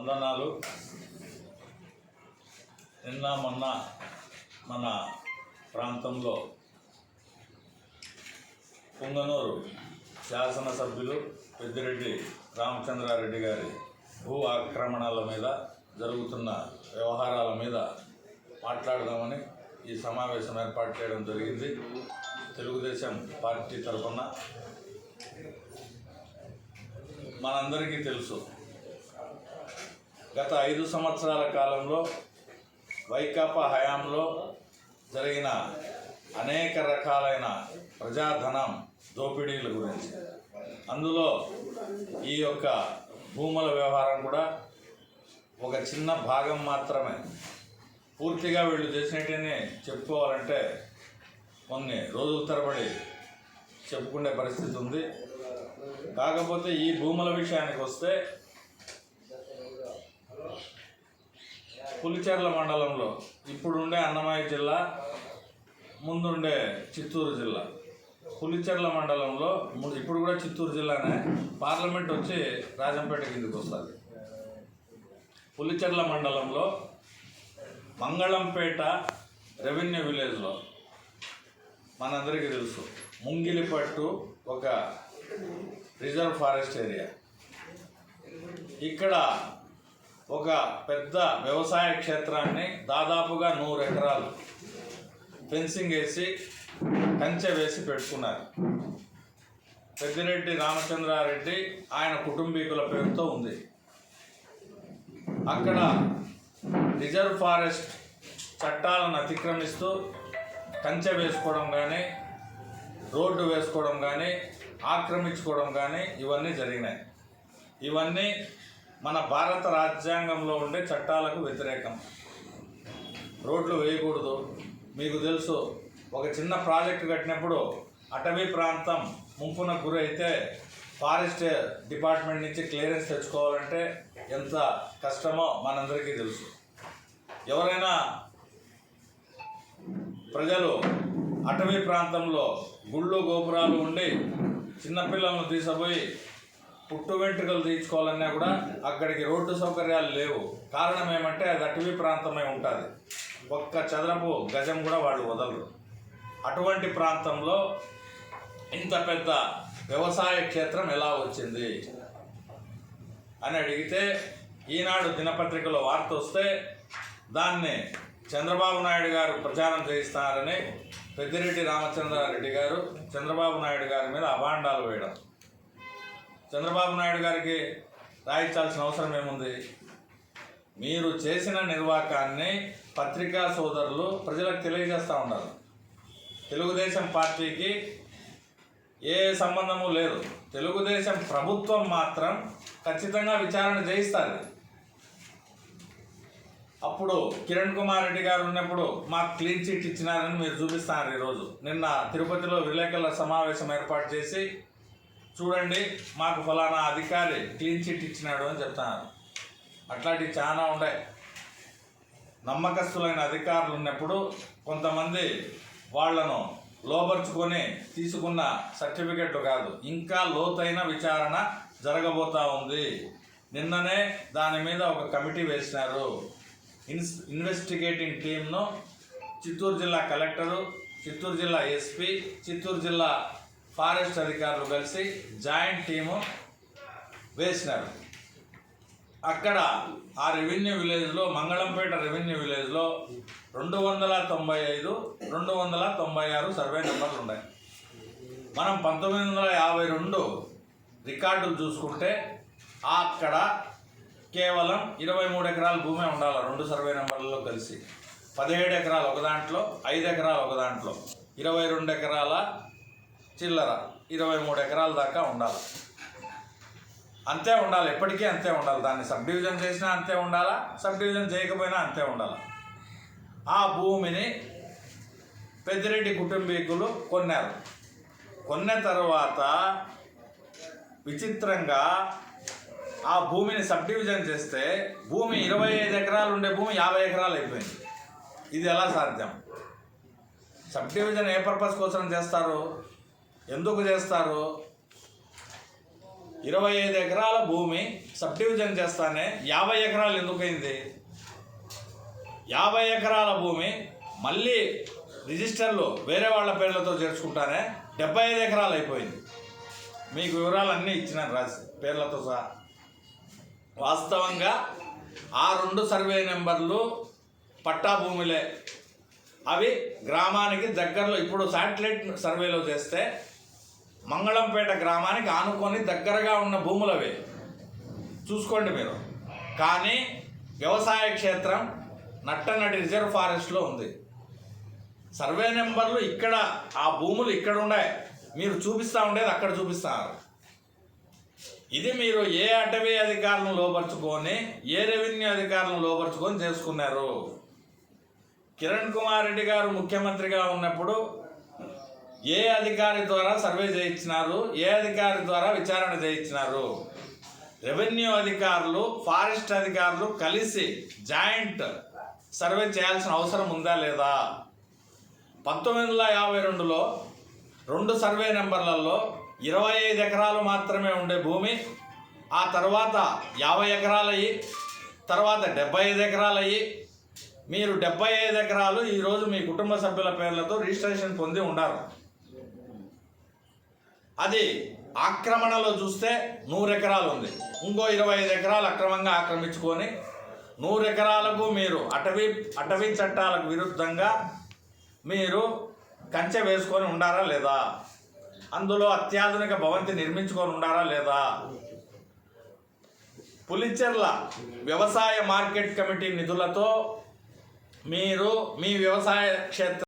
వందనాలు. నిన్న మొన్న మన ప్రాంతంలో పుంగనూరు శాసనసభ్యులు పెద్దిరెడ్డి రామచంద్రారెడ్డి గారి భూ ఆక్రమణల మీద జరుగుతున్న వ్యవహారాల మీద మాట్లాడదామని ఈ సమావేశం ఏర్పాటు చేయడం జరిగింది. తెలుగుదేశం పార్టీ తరఫున మనందరికీ తెలుసు గత ఐదు సంవత్సరాల కాలంలో వైకాపా హయాంలో జరిగిన అనేక రకాలైన ప్రజాధనం దోపిడీల గురించి. అందులో ఈ యొక్క భూముల వ్యవహారం కూడా ఒక చిన్న భాగం మాత్రమే. పూర్తిగా వీళ్ళు చేసినట్టని చెప్పుకోవాలంటే కొన్ని రోజుల తరబడి చెప్పుకునే పరిస్థితి ఉంది. కాకపోతే ఈ భూముల విషయానికి వస్తే పులిచెర్ల మండలంలో ఇప్పుడుండే అన్నమయ్య జిల్లా ముందుండే చిత్తూరు జిల్లా. పులిచెర్ల మండలంలో ము- ఇప్పుడు కూడా చిత్తూరు జిల్లానే. పార్లమెంట్ వచ్చి రాజంపేట కిందకి వస్తుంది. పులిచెర్ల మండలంలో మంగళంపేట రెవెన్యూ విలేజ్లో మనందరికీ తెలుసు. ముంగిలిపట్టు ఒక రిజర్వ్ ఫారెస్ట్ ఏరియా. ఇక్కడ ఒక పెద్ద వ్యవసాయ క్షేత్రాన్ని దాదాపుగా నూరు ఎకరాలు ఫెన్సింగ్ వేసి కంచె వేసి పెట్టుకున్నారు. పెద్దిరెడ్డి రామచంద్రారెడ్డి ఆయన కుటుంబీకుల పేరుతో ఉంది. అక్కడ రిజర్వ్ ఫారెస్ట్ చట్టాలను అతిక్రమిస్తూ కంచె వేసుకోవడం కానీ రోడ్డు వేసుకోవడం కానీ ఆక్రమించుకోవడం కానీ ఇవన్నీ జరిగినాయి. ఇవన్నీ మన భారత రాజ్యాంగంలో ఉండే చట్టాలకు వ్యతిరేకం. రోడ్లు వేయకూడదు. మీకు తెలుసు ఒక చిన్న ప్రాజెక్టు కట్టినప్పుడు అటవీ ప్రాంతం ముంపున గురైతే ఫారెస్ట్ డిపార్ట్మెంట్ నుంచి క్లియరెన్స్ తెచ్చుకోవాలంటే ఎంత కష్టమో మనందరికీ తెలుసు. ఎవరైనా ప్రజలు అటవీ ప్రాంతంలో గుళ్ళు గోపురాలు ఉండి చిన్నపిల్లలను తీసుకుపోయి పుట్టు వెంట్రుకలు తీసుకోవాలన్నా కూడా అక్కడికి రోడ్డు సౌకర్యాలు లేవు. కారణం ఏమంటే అది అటవీ ప్రాంతమై ఉంటుంది. ఒక్క చదరపు గజం కూడా వాళ్ళు వదలరు. అటువంటి ప్రాంతంలో ఇంత పెద్ద వ్యవసాయ క్షేత్రం ఎలా వచ్చింది అని అడిగితే ఈనాడు దినపత్రికలో వార్త వస్తే దాన్ని చంద్రబాబు నాయుడు గారు ప్రచారం చేయిస్తారని పెద్దిరెడ్డి రామచంద్రారెడ్డి గారు చంద్రబాబు నాయుడు గారి మీద అభాండాలు వేయడం. చంద్రబాబు నాయుడు గారికి రాయించాల్సిన అవసరం ఏముంది? మీరు చేసిన నిర్వాకాన్ని పత్రికా సోదరులు ప్రజలకు తెలియజేస్తూ ఉన్నారు. తెలుగుదేశం పార్టీకి ఏ సంబంధము లేదు. తెలుగుదేశం ప్రభుత్వం మాత్రం ఖచ్చితంగా విచారణ చేయిస్తారు అప్పుడు కిరణ్ కుమార్ రెడ్డి గారు ఉన్నప్పుడు మాకు క్లీన్ చిట్ ఇచ్చినారని మీరు చూపిస్తున్నారు ఈరోజు. నిన్న తిరుపతిలో విలేకరుల సమావేశం ఏర్పాటు చేసి చూడండి మాకు ఫలానా అధికారి క్లీన్ చిట్ ఇచ్చినాడు అని చెప్తాను అట్లాంటివి చాలా ఉన్నాయి నమ్మకస్తులైన అధికారులు ఉన్నప్పుడు కొంతమంది వాళ్ళను లోపరుచుకొని తీసుకున్న సర్టిఫికెట్లు కాదు ఇంకా లోతైన విచారణ జరగబోతా ఉంది. నిన్ననే దాని మీద ఒక కమిటీ వేసినారు. ఇన్స్ ఇన్వెస్టిగేటింగ్ టీంను చిత్తూరు జిల్లా కలెక్టరు చిత్తూరు జిల్లా ఎస్పీ చిత్తూరు జిల్లా ఫారెస్ట్ అధికారులు కలిసి జాయింట్ టీము వేసినారు. అక్కడ ఆ రెవెన్యూ విలేజ్లో మంగళంపేట రెవెన్యూ విలేజ్లో రెండు వందల తొంభై ఐదు రెండు వందల తొంభై ఆరు సర్వే నెంబర్లు ఉన్నాయి. మనం పంతొమ్మిది వందల యాభై రెండు రికార్డులు చూసుకుంటే అక్కడ కేవలం ఇరవై మూడు ఎకరాల భూమి ఉండాలి రెండు సర్వే నెంబర్లలో కలిసి. పదిహేడు ఎకరాలు ఒక దాంట్లో ఐదు ఎకరాలు ఒక దాంట్లో. ఇరవై రెండు ఎకరాల చిల్లర ఇరవై మూడు ఎకరాల దాకా ఉండాలి. అంతే ఉండాలి ఎప్పటికీ అంతే ఉండాలి. దాన్ని సబ్ డివిజన్ చేసినా అంతే ఉండాలా సబ్ డివిజన్ చేయకపోయినా అంతే ఉండాలి. ఆ భూమిని పెద్దిరెడ్డి కుటుంబీకులు కొన్నారు. కొన్న తర్వాత విచిత్రంగా ఆ భూమిని సబ్ డివిజన్ చేస్తే భూమి ఇరవై ఐదు ఎకరాలు ఉండే భూమి యాభై ఎకరాలు అయిపోయింది. ఇది ఎలా సాధ్యం? సబ్ డివిజన్ ఏ పర్పస్ కోసం చేస్తారు? ఎందుకు చేస్తారు? ఇరవై ఐదు ఎకరాల భూమి సబ్ డివిజన్ చేస్తానే యాభై ఎకరాలు ఎందుకైంది? యాభై ఎకరాల భూమి మళ్ళీ రిజిస్టర్లు వేరే వాళ్ళ పేర్లతో చేర్చుకుంటానే డెబ్బై ఐదు ఎకరాలు అయిపోయింది. మీకు వివరాలు అన్నీ ఇచ్చినాను రాసి పేర్లతో సహా. వాస్తవంగా ఆ రెండు సర్వే నెంబర్లు పట్టా భూములే. అవి గ్రామానికి దగ్గరలో ఇప్పుడు శాటిలైట్ సర్వేలో చేస్తే మంగళంపేట గ్రామానికి ఆనుకొని దగ్గరగా ఉన్న భూములు అవి చూసుకోండి మీరు. కానీ వ్యవసాయ క్షేత్రం నట్టనటి రిజర్వ్ ఫారెస్ట్లో ఉంది. సర్వే నెంబర్లు ఇక్కడ ఆ భూములు ఇక్కడ ఉన్నాయి మీరు చూపిస్తూ ఉండేది అక్కడ చూపిస్తారు ఇది మీరు ఏ అటవీ అధికారులను లోపరుచుకొని ఏ రెవెన్యూ అధికారులను లోపరుచుకొని చేసుకున్నారు? కిరణ్ కుమార్ రెడ్డి గారు ముఖ్యమంత్రిగా ఉన్నప్పుడు ఏ అధికారి ద్వారా సర్వే చేయించినారు? ఏ అధికారి ద్వారా విచారణ చేయించినారు? రెవెన్యూ అధికారులు ఫారెస్ట్ అధికారులు కలిసి జాయింట్ సర్వే చేయాల్సిన అవసరం ఉందా లేదా? పంతొమ్మిది వందల యాభై రెండులో రెండు సర్వే నెంబర్లలో ఇరవై ఐదు ఎకరాలు మాత్రమే ఉండే భూమి ఆ తర్వాత యాభై ఎకరాలయ్యి తర్వాత డెబ్బై ఐదు ఎకరాలయ్యి. మీరు డెబ్బై ఐదు ఎకరాలు ఈరోజు మీ కుటుంబ సభ్యుల పేర్లతో రిజిస్ట్రేషన్ పొంది ఉండారు అది ఆక్రమణలో చూస్తే నూరు ఎకరాలు ఉంది ఇంకో ఇరవై ఐదు ఎకరాలు అక్రమంగా ఆక్రమించుకొని నూరు ఎకరాలకు మీరు అటవీ అటవీ చట్టాలకు విరుద్ధంగా మీరు కంచె వేసుకొని ఉండారా లేదా? అందులో అత్యాధునిక భవంతి నిర్మించుకొని ఉండారా లేదా? పులిచెర్ల వ్యవసాయ మార్కెట్ కమిటీ నిధులతో మీరు మీ వ్యవసాయ క్షేత్ర